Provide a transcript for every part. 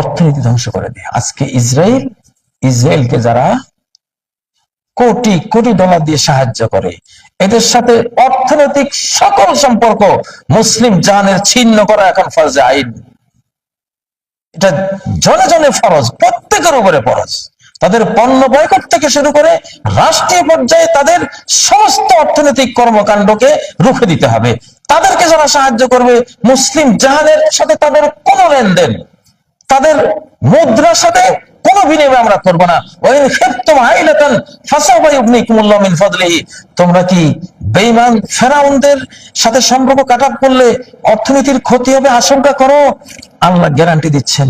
অর্থনীতি ধ্বংস করে দেয়। আজকে ইসরায়েল, ইসরায়েলকে যারা কোটি কোটি ডলার দিয়ে সাহায্য করে, এদের সাথে অর্থনৈতিক সকল সম্পর্ক মুসলিম জানের ছিন্ন করা এখন ফরজে আইন। এটা জনে জনে ফরজ, প্রত্যেকের উপরে ফরজ। তাদের পণ্য বয়কট থেকে শুরু করে রাষ্ট্রীয় পর্যায়ে তাদের সমস্ত অর্থনৈতিক কর্মকাণ্ডকে রুখে দিতে হবে। তাদেরকে যারা সাহায্য করবে, মুসলিম জাহানের সাথে তাদের কোনো লেনদেন তাদের মুদ্রার সাথে কোনো বিনিময় আমরা করব না। ওই খেপ্তম আইলাতান ফাসাওয়া ইউবনিকুমুল্লাহ মিন ফাদলিহি। তোমরা কি বেঈমান ফেরাউনদের সাথে সম্পর্ক কাটাপ করলে অর্থনীতির ক্ষতি হবে আশঙ্কা করো? আল্লাহ গ্যারান্টি দিচ্ছেন।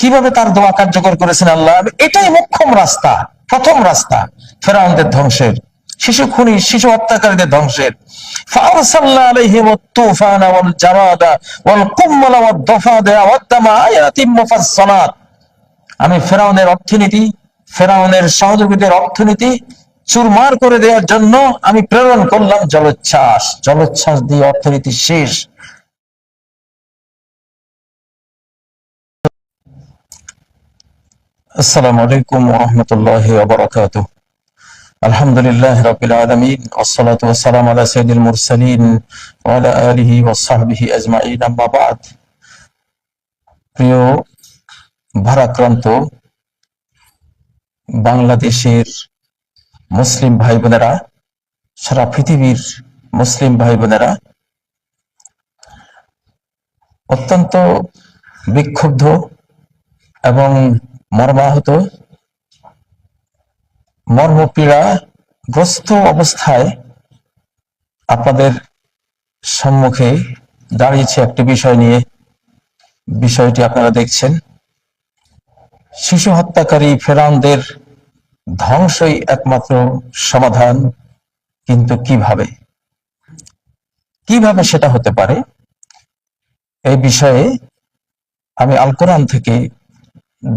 কীভাবে তার দোয়া কার্যকর করেছেন আল্লাহ? এটাই মোক্ষম রাস্তা, প্রথম রাস্তা ফেরাউনদের ধ্বংসের। শিশু খুনি, শিশু হত্যাকারীদের ধ্বংসের। আমি ফেরাউনের অর্থনীতি, ফেরাউনের সহযোগীদের অর্থনীতি চুরমার করে দেওয়ার জন্য আমি প্রেরণ করলাম জলোচ্ছ্বাস। জলোচ্ছ্বাস দিয়ে অর্থনীতি শেষ। আসসালামু আলাইকুম রহমতুল্লাহ বারকাতুহ। ওবরাকাত আলহামদুলিল্লাহ রাব্বিল আলামিন والصلاه والسلام على سيد المرسلين وعلى آله وصحبه أجمعين أما بعد প্রিয় ভারাক্রান্ত বাংলাদেশের মুসলিম ভাই বোনেরা সারা পৃথিবীর মুসলিম ভাই বোনেরা অত্যন্ত বিক্ষুব্ধ এবং মর্মাহত মর্মপীড়া গ্রস্ত অবস্থায় আপনাদের সম্মুখে দাঁড়িয়েছে একটি বিষয় নিয়ে। বিষয়টি আপনারা দেখছেন। শিশু হত্যাকারী ফেরাউনদের ধ্বংসই একমাত্র সমাধান, কিন্তু কীভাবে? কীভাবে সেটা হতে পারে? এই বিষয়ে আমি আল কোরআন থেকে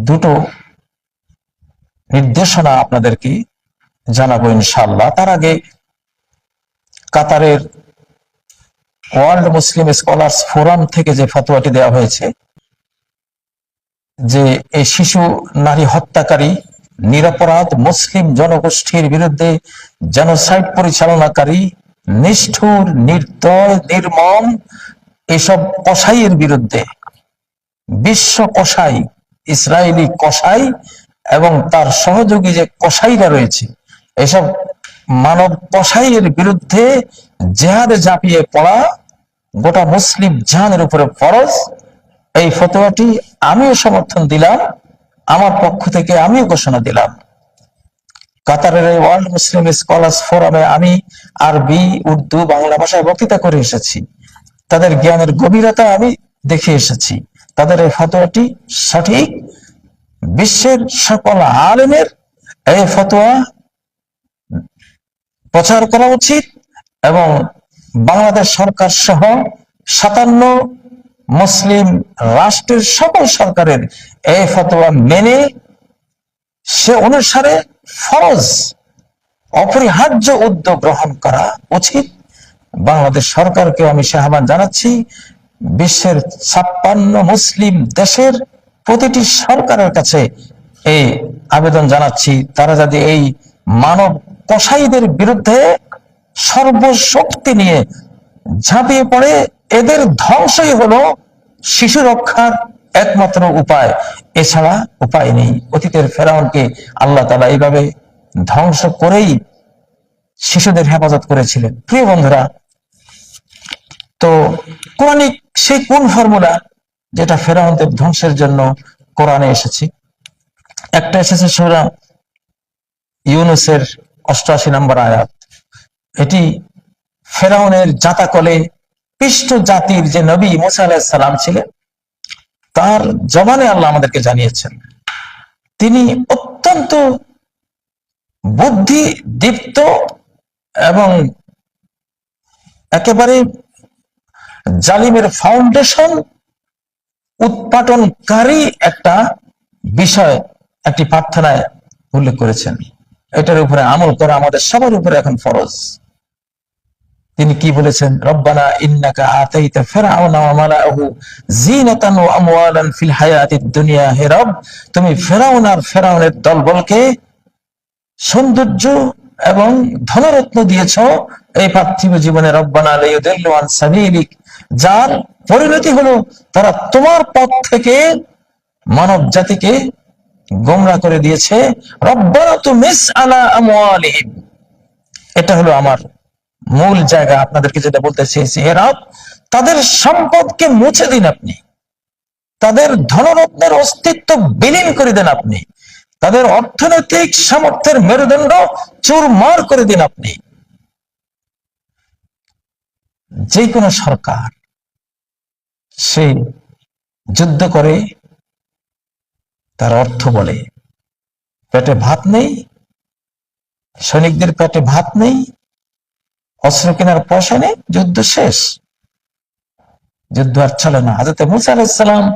দুটো নির্দেশনা আপনাদেরকে জানাব ইনশাল্লাহ তার আগে কাতারের ওয়ার্ল্ড মুসলিম স্কলার্স ফোরাম থেকে যে ফতোয়াটি দেওয়া হয়েছে, যে এই শিশু নারী হত্যাকারী, নিরাপরাধ মুসলিম জনগোষ্ঠীর বিরুদ্ধে জেনোসাইড পরিচালনাকারী, নিষ্ঠুর, নির্দয়, নির্মম এসব কসাইয়ের বিরুদ্ধে বিশ্ব কসাই ইসরায়েলি কসাই এবং তার সহযোগী যে কসাইরা রয়েছে, এসব মানব কসাইয়ের বিরুদ্ধে জেহাদে ঝাঁপিয়ে পড়া গোটা মুসলিম জাহানের উপরে ফরজ। এই ফতোয়াটি আমিও সমর্থন দিলাম, আমার পক্ষ থেকে আমিও ঘোষণা দিলাম। কাতারের ওয়ার্ল্ড মুসলিম স্কলার্স ফোরামে আমি আরবি, উর্দু, বাংলা ভাষায় বক্তৃতা করে এসেছি। তাদের জ্ঞানের গভীরতা আমি দেখে এসেছি। তাদের এই ফতোয়াটি সঠিক বিশ্বের সকল আলেমের এই ফতোয়া প্রচার করা উচিত এবং বাংলাদেশ সরকার সহ সাতান্ন মুসলিম রাষ্ট্রের সকল সরকারের এই ফতোয়া মেনে সে অনুসারে ফরজ, অপরিহার্য উদ্যোগ গ্রহণ করা উচিত। বাংলাদেশ সরকারকে আমি সে আহ্বান জানাচ্ছি, বিশ্বের ছাপ্পান্ন মুসলিম দেশের প্রতিটি সরকারের কাছে এই আবেদন জানাচ্ছি, তারা যদি এই মানব কসাইদের বিরুদ্ধে সর্বশক্তি নিয়ে ঝাঁপিয়ে পড়ে, এদের ধ্বংসই হলো শিশু রক্ষার একমাত্র উপায়। এছাড়া উপায় নেই। অতীতের ফেরাউনকে আল্লাহ তালা এইভাবে ধ্বংস করেই শিশুদের হেফাজত করেছিলেন। প্রিয় বন্ধুরা, তো কোরআনিক সেই কোন ফর্মুলা যেটা ফেরাউনদের ধ্বংসের জন্য কোরআনে এসেছে। একটা এসেছে সুরা ইউনুসের অষ্টআশি নম্বর আয়াত। এটি ফেরাউনের জাতাকলে পৃষ্ঠ জাতির যে নবী মুসা আলাহিসাল্লাম ছিলেন, তার জবানে আল্লাহ আমাদেরকে জানিয়েছেন, তিনি অত্যন্ত বুদ্ধি দীপ্ত এবং একেবারে জালিমের ফাউন্ডেশন উৎপাটনকারী একটা বিষয়, একটি প্রার্থনায় উল্লেখ করেছেন। এটার উপরে আমল করা আমাদের সবার উপরে এখন ফরজ। তিনি কি বলেছেন? রব্বানা ইন্নাকা আতাইতা ফিরআউনা ওয়া মালাআহু জিনাতান ওয়া আমওয়ালান ফিল হায়াতিদ দুনিয়া হে রব, তুমি ফেরাউন আর ফেরাউনের দলবলকে সৌন্দর্য এবং ধনরত্ন দিয়েছ। এই পার্থিব জীবনে রব্বানা লিয়ুদিল্লু আন সাবিলিক যার পরিণতি হলো তারা তোমার পথ থেকে মানব জাতিকে গোমরা করে দিয়েছে। এটা হলো আমার মূল জায়গা। আপনাদেরকে যেটা বলতে চেয়েছি, হে রব, তাদের সম্পদকে মুছে দিন আপনি। তাদের ধনরত্নের অস্তিত্ব বিলীন করে দেন আপনি। তাদের অর্থনৈতিক সামর্থ্যের মেরুদণ্ড চুরমার করে দিন আপনি। যে কোনো সরকার সে যুদ্ধ করে, তার অর্থ বলে, পেটে ভাত নেই, সৈনিকদের পেটে ভাত নেই, অস্ত্র কেনার পয়সা নেই, যুদ্ধ শেষ। যুদ্ধ আর চলে না। হাজরত মুসা আলাইসালাম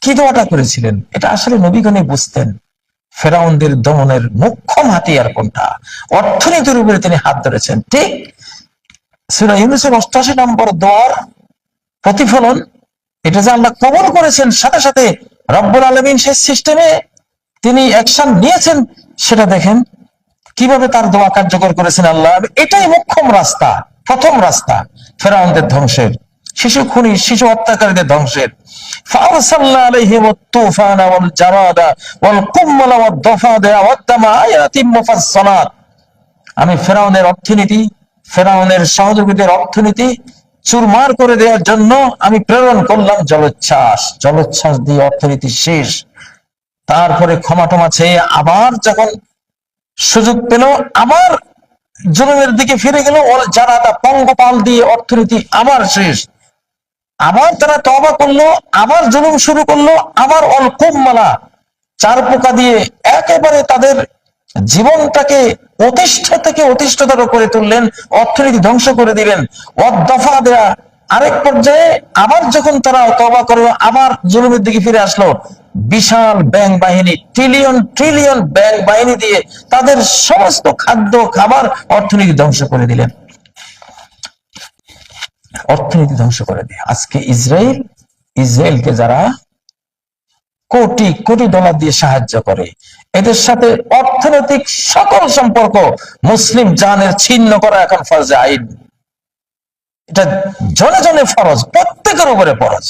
কি দোয়াটা করেছিলেন? এটা আসলে নবীগণে বুঝতেন। ফেরাউনদের দমনের মুখ্যম হাতিয়ার কোনটা? অর্থনীতির উপরে তিনি হাত ধরেছেন। ঠিক অষ্টাশি নম্বর দোয়ার প্রতিফলন এটা যে আল্লাহ কবল করেছেন, সাথে সাথে রব্বুল আলমিন সেই সিস্টেমে তিনি অ্যাকশন নিয়েছেন, সেটা দেখেন। কীভাবে তার দোয়া কার্যকর করেছেন আল্লাহ? এটাই মুখ্যম রাস্তা, প্রথম রাস্তা, ফেরাউনদের ধ্বংসের। শিশু খুনি, শিশু হত্যাকারীদের ধ্বংসের। আমি ফেরাউনের অর্থনীতি, ফেরাউনের সহযোগীদের অর্থনীতি চুরমার করে দেওয়ার জন্য আমি প্রেরণ করলাম জলোচ্ছ্বাস। জলোচ্ছ্বাস দিয়ে অর্থনীতি শেষ। তারপরে ক্ষমা টমা চেয়ে আবার যখন সুযোগ পেল, আবার জুলুমের দিকে ফিরে গেল। যারা তা পঙ্গপাল দিয়ে অর্থনীতি আবার শেষ। আবার তারা তবা করল, আবার জুলুম শুরু করল, আবার অল মালা চার পোকা দিয়ে একেবারে তাদের জীবনটাকে অতিষ্ঠ থেকে অতিষ্ঠতর করে তুললেন, অর্থনীতি ধ্বংস করে দিলেন। অদফা দেয়া আরেক পর্যায়ে আবার যখন তারা তবা করল, আবার জুলুমের দিকে ফিরে আসলো। বিশাল ব্যাংক বাহিনী ট্রিলিয়ন ট্রিলিয়ন ব্যাংক বাহিনী দিয়ে তাদের সমস্ত খাদ্য, খাবার অর্থনীতি ধ্বংস করে দিলেন। অর্থনীতি ধ্বংস করে দিয়ে। আজকে ইসরায়েল, ইসরায়েলকে যারা কোটি কোটি ডলার দিয়ে সাহায্য করে। এদের সাথে অর্থনৈতিক সকল সম্পর্ক মুসলিম জানের ছিন্ন করা এখন ফরজে আইন। এটা জনে জনে ফরজ, প্রত্যেকের উপরে ফরজ।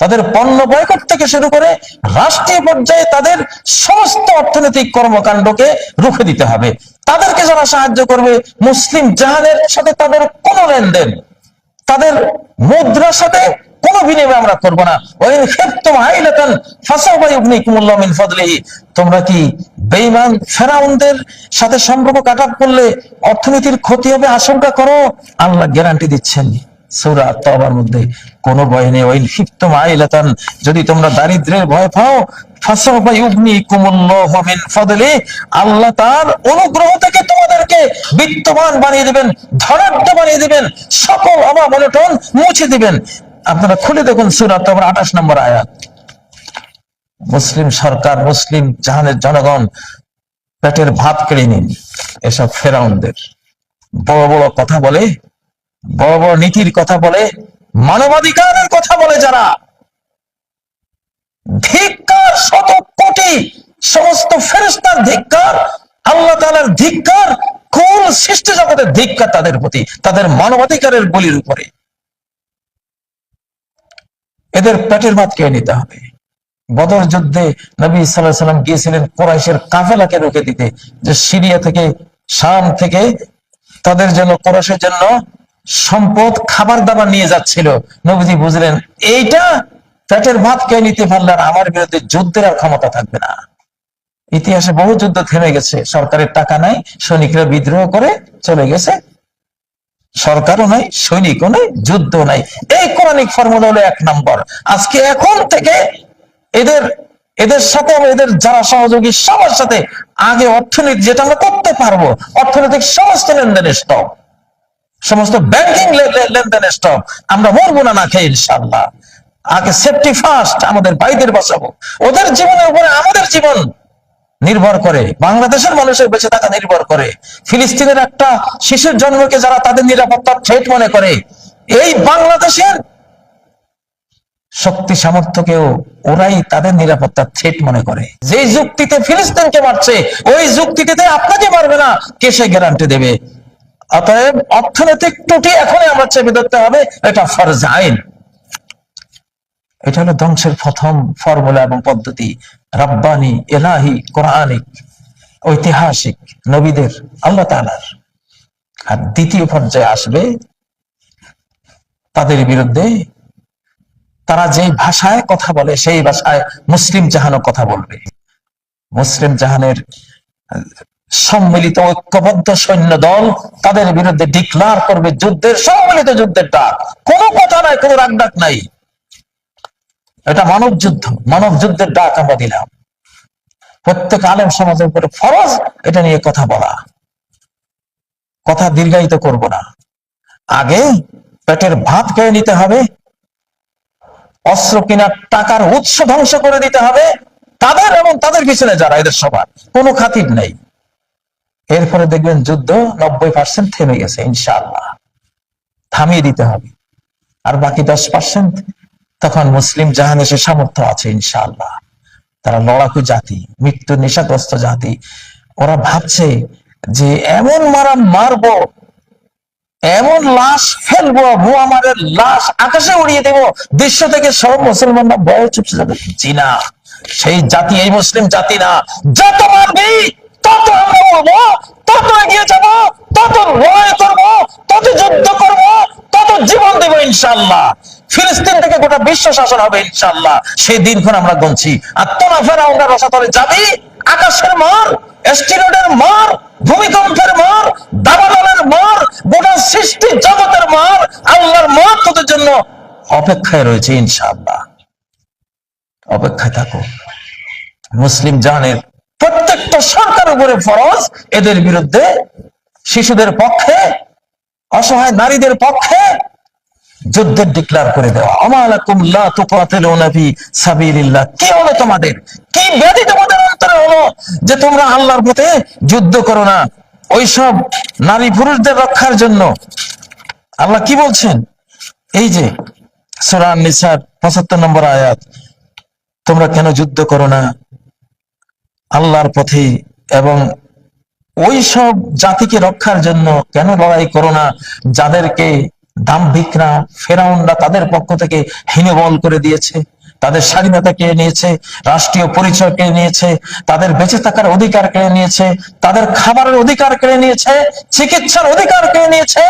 তাদের পণ্য বয়কট থেকে শুরু করে রাষ্ট্রীয় পর্যায়ে তাদের সমস্ত অর্থনৈতিক কর্মকাণ্ডকে রুখে দিতে হবে। তাদেরকে যারা সাহায্য করবে, মুসলিম জাহানের সাথে তাদের কোনো লেনদেন। তাদের মুদ্রার সাথে কোন বিনিময় আমরা করব না। ওই ক্ষেত্র হাইলাতান মিন ফদলিহি। তোমরা কি বেঈমান ফেরাউনদের সাথে সম্পর্ক কাটাপ করলে অর্থনীতির ক্ষতি হবে আশঙ্কা করো? আল্লাহ গ্যারান্টি দিচ্ছেন। সূরা ভয় নেই। যদি তোমরা দারিদ্র্যের ভয় পাও আল্লাহ তার অনুগ্রহ থেকে তোমাদেরকে বিত্তবান বানিয়ে দিবেন, ধনাঢ্য বানিয়ে দিবেন, সকল অভাব অনটন মুছে দিবেন। আপনারা খুলে দেখুন সুরাত তোমার আঠাশ নম্বর আয়াত। মুসলিম সরকার, মুসলিম জাহানের জনগণ পেটের ভাত কেড়ে নিন, এসব ফেরাউনদের। বড় বড় কথা বলে, বড় বড় নীতির কথা বলে, মানবাধিকারের কথা বলে যারা। ধিক্কার শত কোটি সমস্ত ফেরেস্তার ধিক্কার, আল্লাহ তালার ধিক্কার কোন সৃষ্টি জগতের ধিক্কার তাদের প্রতি, তাদের মানবাধিকারের বলির উপরে। এদের পেটের ভাত খেয়ে নিতে হবে। বদর যুদ্ধে নবী সাল্লাহ সাল্লাম গিয়েছিলেন কোরাইশের কাফেলাকে রুখে দিতে। যে সিরিয়া থেকে, শাম থেকে তাদের জন্য, কোরাইশের জন্য সম্পদ, খাবার দাবার নিয়ে যাচ্ছিল। নবীজি বুঝলেন, এইটা পেটের ভাত খেয়ে নিতে পারলে আমার বিরুদ্ধে যুদ্ধের আর ক্ষমতা থাকবে না। ইতিহাসে বহু যুদ্ধ থেমে গেছে। সরকারের টাকা নাই, সৈনিকরা বিদ্রোহ করে চলে গেছে। সরকারও নাই, সৈনিকও নাই যুদ্ধ নাই। এই কোরআনিক ফর্মুলা হলো এক নম্বর। আজকে এখন থেকে এদের এদের সাথে এদের যারা সহযোগী, সবার সাথে আগে অর্থনীতি যেটা আমরা করতে পারব, অর্থনৈতিক সমস্ত লেনদেনের স্টক সমস্ত ব্যাংকিং লেনদেনের স্টক আমরা মরবো না না খেয়ে ইনশাল্লাহ আগে সেফটি ফার্স্ট আমাদের ভাইদের বাঁচাবো। ওদের জীবনের উপরে আমাদের জীবন নির্ভর করে। বাংলাদেশের মানুষের বেঁচে থাকা নির্ভর করে। ফিলিস্তিনের একটা শিশুর জন্মকে যারা তাদের নিরাপত্তার থ্রেট মনে করে, এই বাংলাদেশের শক্তি সামর্থ্যকেও ওরাই তাদের নিরাপত্তার থ্রেট মনে করে। যে যুক্তিতে ফিলিস্তিনকে মারছে, ওই যুক্তিতে আপনাকে মারবে না, কে সে গ্যারান্টি দেবে? অতএব অর্থনৈতিক ত্রুটি এখনই আমরা চেপে ধরতে হবে, এটা ফরজ আইন। এটা হলো ধ্বংসের প্রথম ফর্মুলা এবং পদ্ধতি। রব্বানি এলাহি কোরআনিক, ঐতিহাসিক, নবীদের, আল্লাহ তালার আর দ্বিতীয় পর্যায়ে আসবে তাদের বিরুদ্ধে তারা যে ভাষায় কথা বলে, সেই ভাষায় মুসলিম জাহানও কথা বলবে। মুসলিম জাহানের সম্মিলিত ঐক্যবদ্ধ সৈন্য দল তাদের বিরুদ্ধে ডিক্লার করবে যুদ্ধের সম্মিলিত যুদ্ধের ডাক। কোনো কথা নাই, কোনো রাগ ডাক নাই। এটা মানব যুদ্ধ। মানব যুদ্ধের ডাক আমরা দিলাম। প্রত্যেক আলেম সমাজের উপরে ফরজ এটা নিয়ে কথা বলা। কথা দীর্ঘায়িত করব না। আগে পেটের ভাত খেয়ে নিতে হবে, অস্ত্র কেনার টাকার উৎস ধ্বংস করে দিতে হবে, তাদের এবং তাদের পিছনে যারা, এদের সবার। কোনো খাতির নেই। এরপরে দেখবেন যুদ্ধ নব্বই পার্সেন্ট থেমে গেছে, ইনশাআল্লাহ। থামিয়ে দিতে হবে। আর বাকি দশ পার্সেন্ট তখন মুসলিম জাহান এসে সামর্থ্য আছে, ইনশাআল্লাহ। তারা লড়াকু জাতি মৃত্যু নেশাগ্রস্ত জাতি। ওরা ভাবছে যে এমন মারা মারবো, এমন লাশ ফেলব মুয়ামারের লাশ আকাশে উড়িয়ে দেব বিশ্ব থেকে সব মুসলমানরা ভয়ে চুপসে যাবে। জি না সেই জাতি এই মুসলিম জাতি না। যত মারবি তত আমরা তত এগিয়ে যাব তত লড়াই তত যুদ্ধ করব তত জীবন ইনশাল্লাহ ফিলিস্তিন থেকে গোটা বিশ্ব শাসন হবে ইনশাল্লাহ সেই দিনক্ষণ আমরা গুনছি। আর ফেরা আমরা রসাতলে যাবি, আকাশের মার মার, ভূমিকম্পের মার মার, গোটা সৃষ্টি জগতের মার, আল্লাহর মার তোদের জন্য অপেক্ষায় রয়েছে ইনশাআল্লাহ। অপেক্ষায় থাকো। মুসলিম জানের প্রত্যেকটা সরকার উপরে ফরজ, এদের বিরুদ্ধে শিশুদের পক্ষে, অসহায় নারীদের পক্ষে যুদ্ধের ডিক্লার করে দেওয়া। কি হলো তোমাদের? কি ব্যাধি তোমাদের অন্তরে হলো যে তোমরা আল্লাহর পথে যুদ্ধ করো না? ওইসব নারী পুরুষদের রক্ষার জন্য। আল্লাহ কি বলছেন? এই যে সূরা নিসার 75 নম্বর আয়াত, তোমরা কেন যুদ্ধ করো না? আল্লাহর পথে এবং ওই সব জাতিকে রক্ষার জন্য কেন লড়াই করো না? যাদেরকে দাম্ভিকরা, ফেরাউনরা তাদের পক্ষ থেকে হীনবল করে দিয়েছে, তাদের স্বাধীনতা কেড়ে নিয়েছে, রাষ্ট্রীয় পরিচয় কেড়ে নিয়েছে, তাদের বেঁচে থাকার অধিকার কেড়ে নিয়েছে, তাদের খাবারের অধিকার কেড়ে নিয়েছে, চিকিৎসার অধিকার কেড়ে নিয়েছে,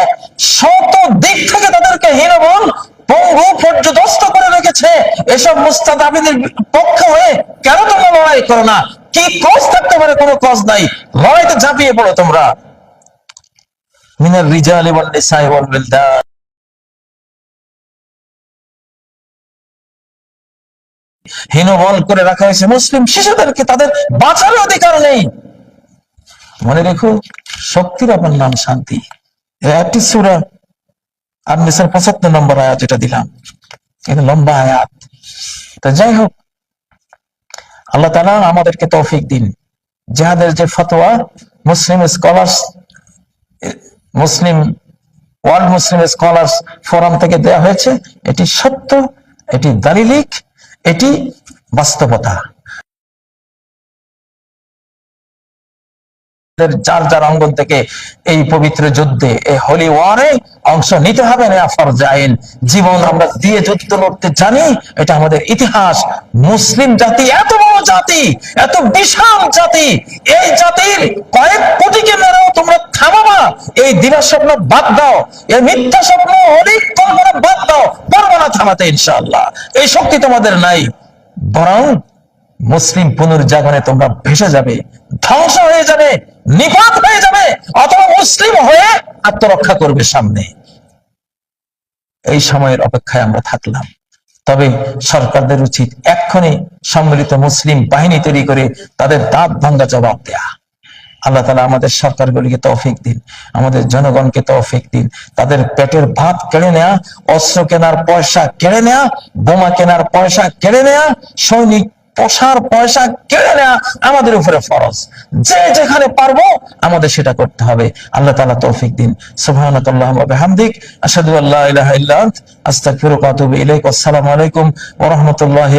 শত দিক থেকে তাদেরকে হীনবল পঙ্গু পর্যদস্ত করে রেখেছে। এসব মুস্তাদাবিদের পক্ষে হয়ে কেন তোমরা লড়াই করো না? কি কজ থাকতে পারে? কোনো কজ নাই। লড়াইতে ঝাঁপিয়ে পড়ো তোমরা। মিনার রিজাল ওয়াল নিসাই ওয়াল হীনবল করে রাখা হয়েছে মুসলিম শিশুদেরকে, তাদের বাঁচার অধিকার নেই। মনে রেখো, শক্তির অপর নাম শান্তি। একটি সুরা, আর নিসার পঁচাত্তর নম্বর আয়াত যেটা দিলাম। এটা লম্বা আয়াত। তা যাই হোক আল্লাহ তালা আমাদেরকে তৌফিক দিন। যাহাদের যে ফতোয়া Muslim scholars Muslim world Muslim scholars forum থেকে দেয়া হয়েছে, এটি সত্য, এটি দালিলিক, এটি বাস্তবতা। যার যার অঙ্গন থেকে এই পবিত্র যুদ্ধে, এই হোলি ওয়ারে অংশ নিতে হবে না জীবন আমরা দিয়ে যুদ্ধ লড়তে জানি, এটা আমাদের ইতিহাস। মুসলিম জাতি, এত বড় জাতি, এত বিশাল জাতি, এই জাতির কয়েক কোটিকে মেরেও তোমরা থামাবা। এই দিনের স্বপ্ন বাদ দাও, এই মিথ্যা স্বপ্ন অনেক কল্পনা বাদ দাও, পারব না থামাতে ইনশাআল্লাহ। এই শক্তি তোমাদের নাই, বরং মুসলিম পুনর্জাগরণে তোমরা ভেসে যাবে, ধ্বংস হয়ে যাবে, নিপাত হয়ে যাবে, অথবা মুসলিম হয়ে আত্মরক্ষা করবে সামনে। এই সময়ের অপেক্ষায় আমরা থাকলাম। তবে সরকারদের উচিত এক্ষণে সম্মিলিত মুসলিম বাহিনী তৈরি করে তাদের দাঁত ভাঙ্গা জবাব দেয়া। আল্লাহ তালা আমাদের সরকারগুলিকে তৌফিক দিন, আমাদের জনগণকে তৌফিক দিন, তাদের পেটের ভাত কেড়ে নেয়া, অস্ত্র কেনার পয়সা কেড়ে নেয়া, বোমা কেনার পয়সা কেড়ে নেয়া, সৈনিক পোষার পয়সা কেড়ে নেওয়া আমাদের উপরে ফরজ। যে যেখানে পারব আমাদের সেটা করতে হবে। আল্লাহ তালা তৌফিক দিন। সুবাহিক আসাদুল্লাহ আস্তাগফিরুকা ওয়া আতুবু আলাইকুম ওরহমতুল্লাহ